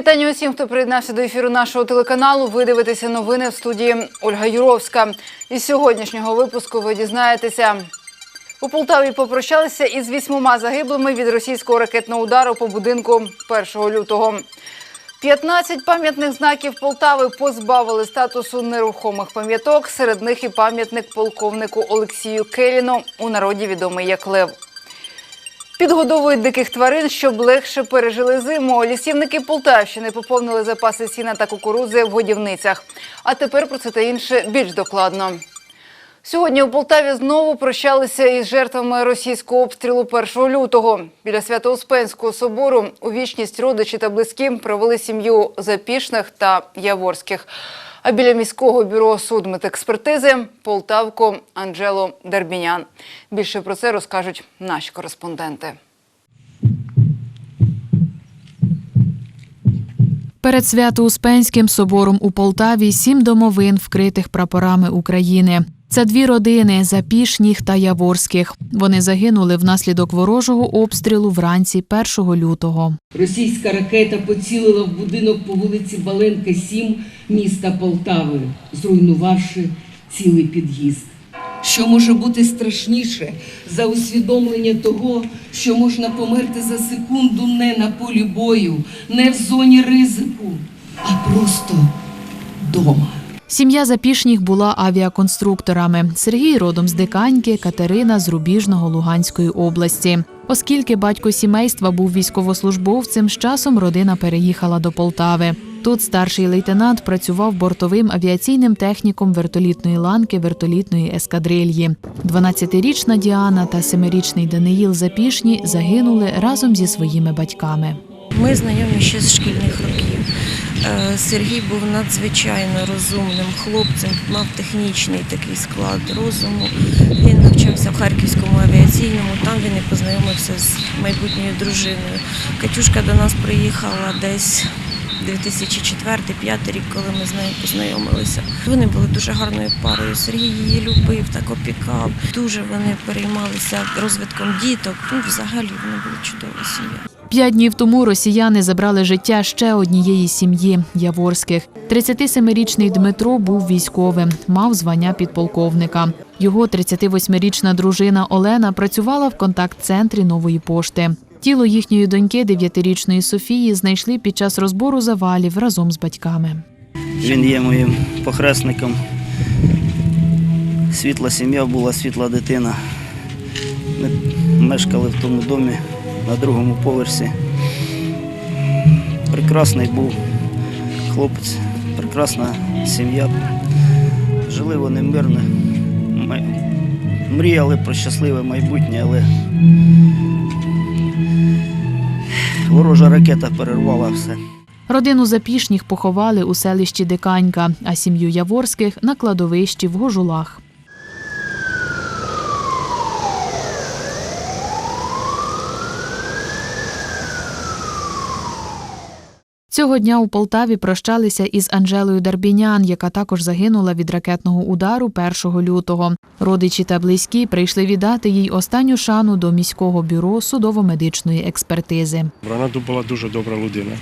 вітання усім, хто приєднався до ефіру нашого телеканалу. Ви дивитеся новини в студії Ольга Юровська. Із сьогоднішнього випуску ви дізнаєтеся. У Полтаві попрощалися із вісьмома загиблими від російського ракетного удару по будинку 1 лютого. 15 пам'ятних знаків Полтави позбавили статусу нерухомих пам'яток. Серед них і пам'ятник полковнику Олексію Келіну, у народі відомий як Лев. Підгодовують диких тварин, щоб легше пережили зиму. Лісівники Полтавщини поповнили запаси сіна та кукурудзи в годівницях. А тепер про це та інше більш докладно. Сьогодні у Полтаві знову прощалися із жертвами російського обстрілу 1 лютого. Біля Свято-Успенського собору у вічність родичі та близькі провели сім'ю Запішних та Яворських. А біля міського бюро судмедекспертизи Полтавку Анджело Дербінян. Більше про це розкажуть наші кореспонденти. Перед Свято-Успенським собором у Полтаві сім домовин, вкритих прапорами України. Це дві родини Запішніх та Яворських. Вони загинули внаслідок ворожого обстрілу вранці 1 лютого. Російська ракета поцілила в будинок по вулиці Баленка, 7 міста Полтави, зруйнувавши цілий під'їзд. Що може бути страшніше за усвідомлення того, що можна померти за секунду не на полі бою, не в зоні ризику, а просто вдома. Сім'я Запішніх була авіаконструкторами. Сергій родом з Диканьки, Катерина з Рубіжного Луганської області. Оскільки батько сімейства був військовослужбовцем, з часом родина переїхала до Полтави. Тут старший лейтенант працював бортовим авіаційним техніком вертолітної ланки вертолітної ескадрильї. 12-річна Діана та 7-річний Даниїл Запішні загинули разом зі своїми батьками. Ми знайомі ще з шкільних років. Е, Сергій був надзвичайно розумним хлопцем, мав технічний такий склад розуму. Він навчався в Харківському авіаційному, там він і познайомився з майбутньою дружиною. Катюшка до нас приїхала десь 2004-2005 рік, коли ми з нею познайомилися. Вони були дуже гарною парою. Сергій її любив, так опікав. Дуже вони переймалися розвитком діток. Ну, взагалі вони були чудова сім'я. П'ять днів тому росіяни забрали життя ще однієї сім'ї Яворських. 37-річний Дмитро був військовим, мав звання підполковника. Його 38-річна дружина Олена працювала в контакт-центрі нової пошти. Тіло їхньої доньки, 9-річної Софії, знайшли під час розбору завалів разом з батьками. Він є моїм похресником. Світла сім'я була, світла дитина. Ми мешкали в тому домі на другому поверсі. Прекрасний був хлопець, прекрасна сім'я. Жили вони мирно. Мріяли про щасливе майбутнє, але ворожа ракета перервала все. Родину Запішніх поховали у селищі Диканька, а сім'ю Яворських на кладовищі в Гожулах. Цього дня у Полтаві прощалися із Анжелою Дарбінян, яка також загинула від ракетного удару 1 лютого. Родичі та близькі прийшли віддати їй останню шану до міського бюро судово-медичної експертизи. Вона була дуже добра людина.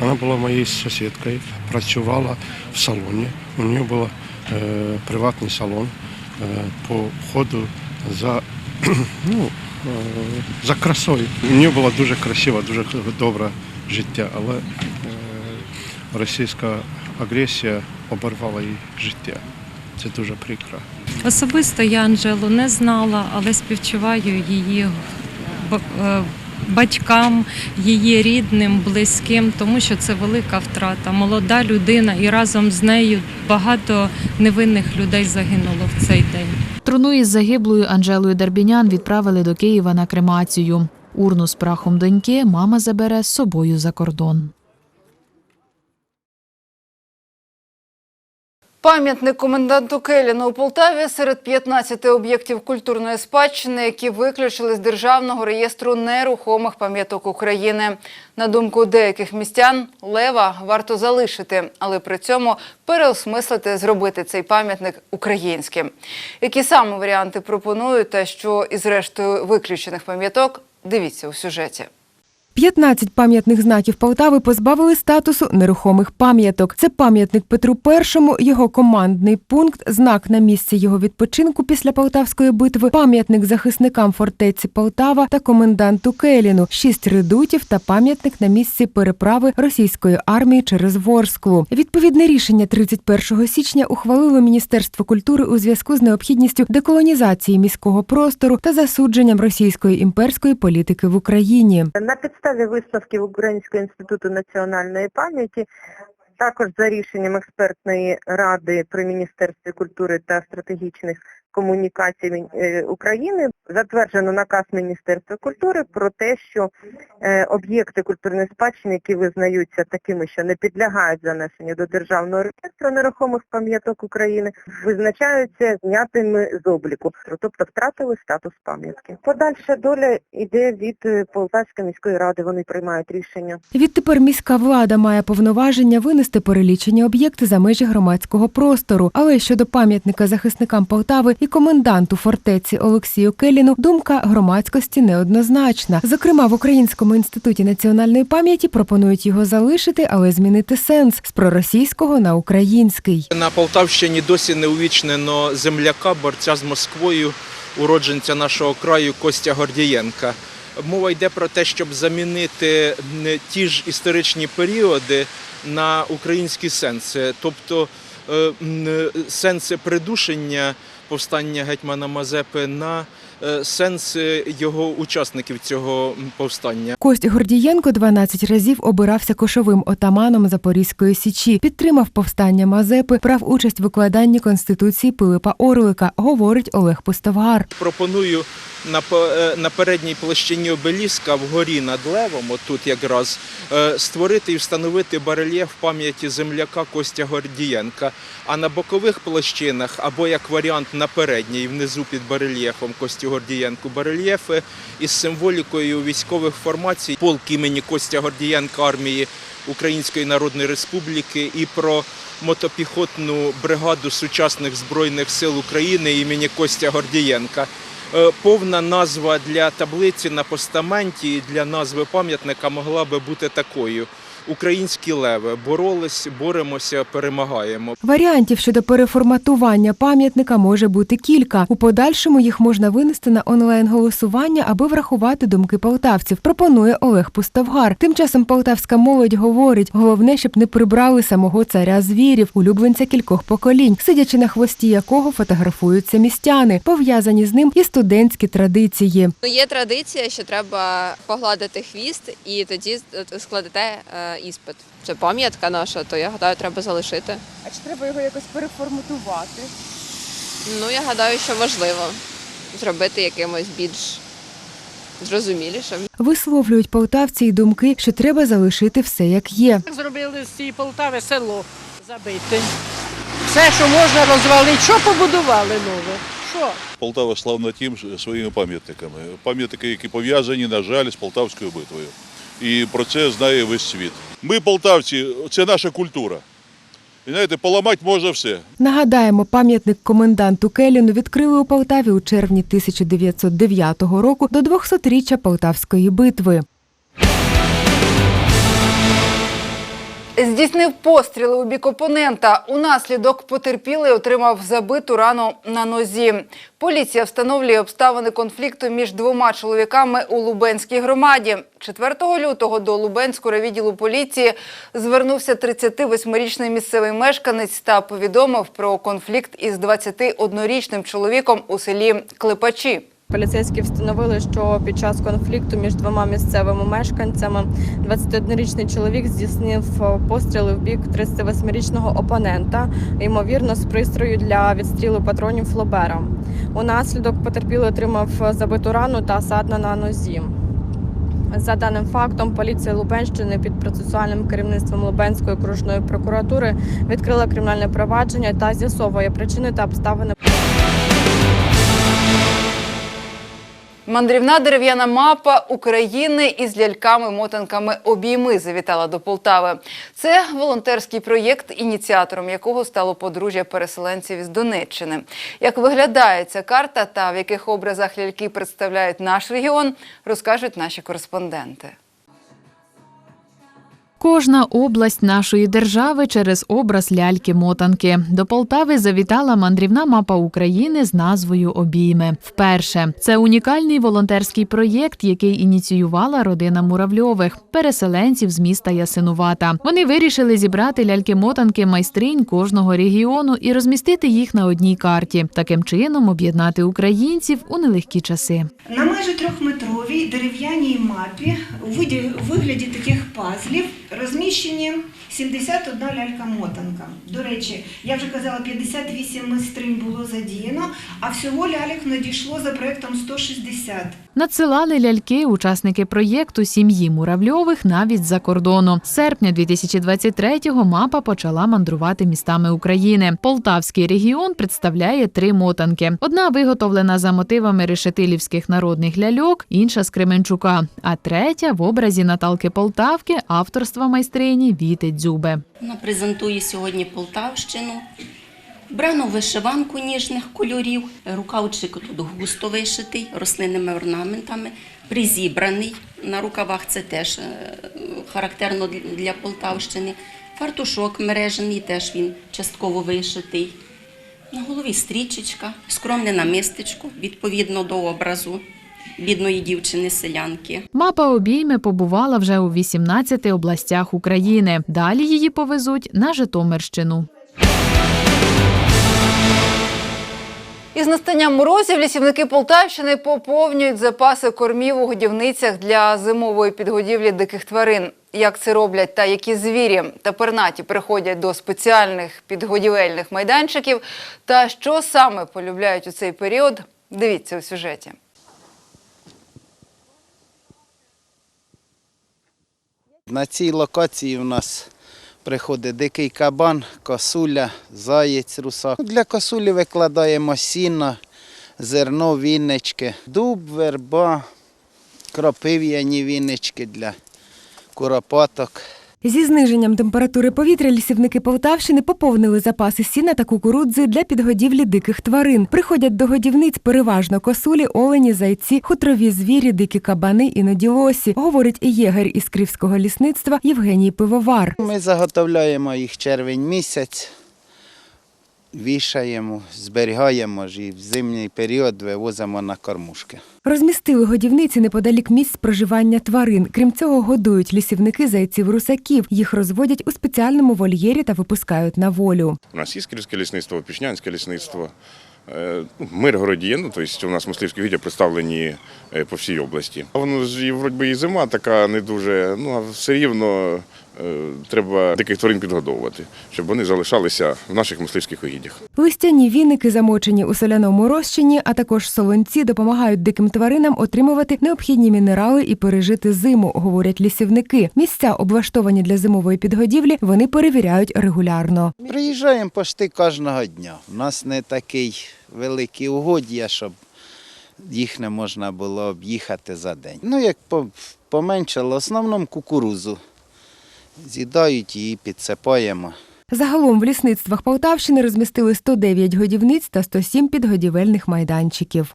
Вона була моєю сусідкою, працювала в салоні. У неї був е, приватний салон е, по входу за, ну, е, за красою. У неї була дуже красива, дуже добре життя, але е, російська агресія оборвала її життя. Це дуже прикро. Особисто я Анжелу не знала, але співчуваю її е, батькам, її рідним, близьким, тому що це велика втрата. Молода людина, і разом з нею багато невинних людей загинуло в цей день. Труну із загиблою Анжелою Дарбінян відправили до Києва на кремацію. Урну з прахом доньки мама забере з собою за кордон. Пам'ятник коменданту Келіна у Полтаві серед 15 об'єктів культурної спадщини, які виключили з державного реєстру нерухомих пам'яток України. На думку деяких містян, лева варто залишити, але при цьому переосмислити, зробити цей пам'ятник українським. Які саме варіанти пропонують та що із рештою виключених пам'яток, дивіться у сюжеті. 15 пам'ятних знаків Полтави позбавили статусу нерухомих пам'яток. Це пам'ятник Петру І, його командний пункт, знак на місці його відпочинку після Полтавської битви, пам'ятник захисникам фортеці Полтава та коменданту Келіну, шість редутів та пам'ятник на місці переправи російської армії через Ворсклу. Відповідне рішення 31 січня ухвалило Міністерство культури у зв'язку з необхідністю деколонізації міського простору та засудженням російської імперської політики в Україні. На підставі висновків Українського інституту національної пам'яті, також за рішенням експертної ради при Міністерстві культури та стратегічних комунікацій е, України затверджено наказ Міністерства культури про те, що е, об'єкти культурної спадщини, які визнаються такими, що не підлягають занесенню до державного реєстру нерухомих пам'яток України, визначаються знятими з обліку, тобто втратили статус пам'ятки. Подальша доля йде від е, Полтавської міської ради. Вони приймають рішення. Відтепер міська влада має повноваження винести перелічені об'єкти за межі громадського простору. Але щодо пам'ятника захисникам Полтави і коменданту фортеці Олексію Келіну, думка громадськості неоднозначна. Зокрема, в Українському інституті національної пам'яті пропонують його залишити, але змінити сенс з проросійського на український. На Полтавщині досі не увічнено земляка, борця з Москвою, уродженця нашого краю Костя Гордієнка. Мова йде про те, щоб замінити ті ж історичні періоди на українські сенси, тобто е, сенси придушення повстання гетьмана Мазепи на е, сенси його учасників цього повстання. Кость Гордієнко 12 разів обирався кошовим отаманом Запорізької січі, підтримав повстання Мазепи, брав участь в викладанні конституції Пилипа Орлика, говорить Олег Пустовгар. Пропоную на, е, на передній площині обеліска вгорі над левом, отут якраз, е, створити і встановити барельєф пам'яті земляка Костя Гордієнка. А на бокових площинах, або як варіант на передній, внизу під барельєфом Костю Гордієнку, барельєфи із символікою військових формацій, полк імені Костя Гордієнка армії Української Народної Республіки і про мотопіхотну бригаду сучасних збройних сил України імені Костя Гордієнка. Е, Повна назва для таблиці на постаменті і для назви пам'ятника могла би бути такою: Українські леви боролись, боремося, перемагаємо. Варіантів щодо переформатування пам'ятника може бути кілька. У подальшому їх можна винести на онлайн-голосування, аби врахувати думки полтавців. Пропонує Олег Пустовгар. Тим часом полтавська молодь говорить: головне, щоб не прибрали самого царя звірів, улюбленця кількох поколінь, сидячи на хвості якого фотографуються містяни, пов'язані з ним і студентські традиції. Ну, є традиція, що треба погладити хвіст і тоді е, складете е, іспит. Це пам'ятка наша, то я гадаю, треба залишити. А чи треба його якось переформатувати? Ну, я гадаю, що можливо зробити якимось більш зрозумілішим. Висловлюють полтавці й думки, що треба залишити все як є. Зробили з цієї Полтави село забите. Все, що можна розвалити, що побудували нове? Що? Полтава славна тим своїми пам'ятниками. Пам'ятники, які пов'язані, на жаль, з Полтавською битвою. І про це знає весь світ. Ми, полтавці, це наша культура. І знаєте, поламати можна все. Нагадаємо, пам'ятник коменданту Келіну відкрили у Полтаві у червні 1909 року до 200-річчя Полтавської битви. Здійснив постріли у бік опонента. Унаслідок потерпілий отримав забиту рану на нозі. Поліція встановлює обставини конфлікту між двома чоловіками у Лубенській громаді. 4 лютого до Лубенського відділу поліції звернувся 38-річний місцевий мешканець та повідомив про конфлікт із 21-річним чоловіком у селі Клепачі. Поліцейські встановили, що під час конфлікту між двома місцевими мешканцями 21-річний чоловік здійснив постріли в бік 38-річного опонента, ймовірно, з пристрою для відстрілу патронів флобера. Унаслідок потерпілий отримав забиту рану та садна на нозі. За даним фактом, поліція Лубенщини під процесуальним керівництвом Лубенської окружної прокуратури відкрила кримінальне провадження та з'ясовує причини та обставини Мандрівна дерев'яна мапа України із ляльками-мотанками обійми завітала до Полтави. Це волонтерський проєкт, ініціатором якого стало подружжя переселенців із Донеччини. Як виглядає ця карта та в яких образах ляльки представляють наш регіон, розкажуть наші кореспонденти. Кожна область нашої держави через образ ляльки-мотанки. До Полтави завітала мандрівна мапа України з назвою Обійми. Вперше це унікальний волонтерський проєкт, який ініціювала родина Муравльових, переселенців з міста Ясинувата. Вони вирішили зібрати ляльки-мотанки майстринь кожного регіону і розмістити їх на одній карті, таким чином об'єднати українців у нелегкі часи. На майже дерев'яній мапі у вигляді таких пазлів розміщені 71 лялька-мотанка. До речі, я вже казала, 58 майстринь було задіяно, а всього ляльок надійшло за проектом 160. Надсилали ляльки учасники проєкту сім'ї Муравльових навіть з-за кордону. З серпня 2023-го мапа почала мандрувати містами України. Полтавський регіон представляє три мотанки. Одна виготовлена за мотивами решетилівських народних ляльок, інша з Кременчука, а третя в образі Наталки Полтавки авторства майстрині Віти Дзюби. Вона презентує сьогодні Полтавщину. Вбрано вишиванку ніжних кольорів, рукавчик тут густо вишитий, рослинними орнаментами, призібраний. На рукавах це теж е, характерно для Полтавщини. Фартушок мережений, теж він частково вишитий. На голові стрічечка, скромне намистечко, відповідно до образу бідної дівчини-селянки. Мапа обійми побувала вже у 18 областях України. Далі її повезуть на Житомирщину. Із настанням морозів лісівники Полтавщини поповнюють запаси кормів у годівницях для зимової підгодівлі диких тварин. Як це роблять та які звірі та пернаті приходять до спеціальних підгодівельних майданчиків, та що саме полюбляють у цей період, дивіться у сюжеті. На цій локації в нас приходить дикий кабан, косуля, заєць, русак. Для косулі викладаємо сіно, зерно, віннички, дуб, верба, кропив'яні віннички для куропаток. Зі зниженням температури повітря лісівники Полтавщини поповнили запаси сіна та кукурудзи для підгодівлі диких тварин. Приходять до годівниць переважно косулі, олені, зайці, хутрові звірі, дикі кабани, іноді лосі, говорить і єгер із Кривського лісництва Євгеній Пивовар. Ми заготовляємо їх червень місяць, вішаємо, зберігаємо ж і в зимній період вивозимо на кормушки. Розмістили годівниці неподалік місць проживання тварин. Крім цього, годують лісівники зайців русаків. Їх розводять у спеціальному вольєрі та випускають на волю. У нас є Київське лісництво, Пішнянське лісництво. е, ну, Миргороді є, ну, тобто у нас мисливські відділи представлені е, по всій області. Воно ж і вроді і зима така не дуже, ну а все рівно треба диких тварин підгодовувати, щоб вони залишалися в наших мисливських угіддях. Листяні віники, замочені у соляному розчині, а також солонці допомагають диким тваринам отримувати необхідні мінерали і пережити зиму, говорять лісівники. Місця, облаштовані для зимової підгодівлі, вони перевіряють регулярно. Приїжджаємо почти кожного дня. У нас не такий великий угод'я, щоб їх не можна було об'їхати за день. Ну, як поменшало, в основному кукурузу. З'їдають її, підсипаємо. Загалом в лісництвах Полтавщини розмістили 109 годівниць та 107 підгодівельних майданчиків.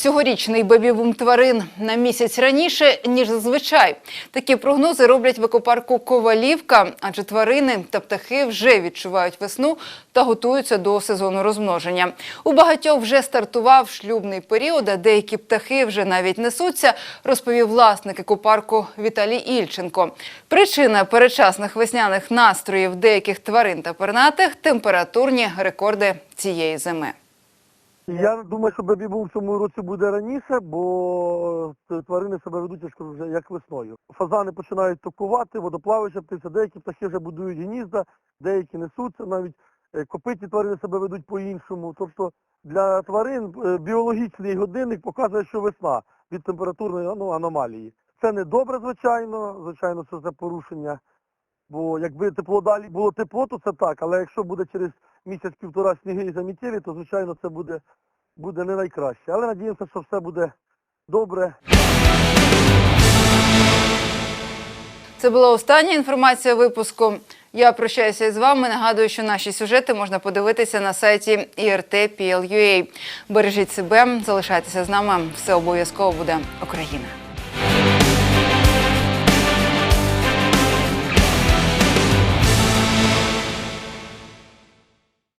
Цьогорічний бебі-бум тварин на місяць раніше, ніж зазвичай. Такі прогнози роблять в екопарку Ковалівка, адже тварини та птахи вже відчувають весну та готуються до сезону розмноження. У багатьох вже стартував шлюбний період, а деякі птахи вже навіть несуться, розповів власник екопарку Віталій Ільченко. Причина передчасних весняних настроїв деяких тварин та пернатих – температурні рекорди цієї зими. Я думаю, що бебі-бум в цьому році буде раніше, бо е, тварини себе ведуть вже як весною. Фазани починають токувати, водоплаваюча птиця, деякі птахи вже будують гнізда, деякі несуться, навіть е, копиті тварини себе ведуть по-іншому. Тобто для тварин е, біологічний годинник показує, що весна від температурної ну, аномалії. Це не добре, звичайно, звичайно, це порушення. Бо якби тепло далі було тепло, то це так. Але якщо буде через місяць-півтора сніги і замітілі, то звичайно це буде, буде не найкраще. Але надіємося, що все буде добре. Це була остання інформація випуску. Я прощаюся із вами. Нагадую, що наші сюжети можна подивитися на сайті IRT.PL.UA. Бережіть себе, залишайтеся з нами. Все обов'язково буде Україна.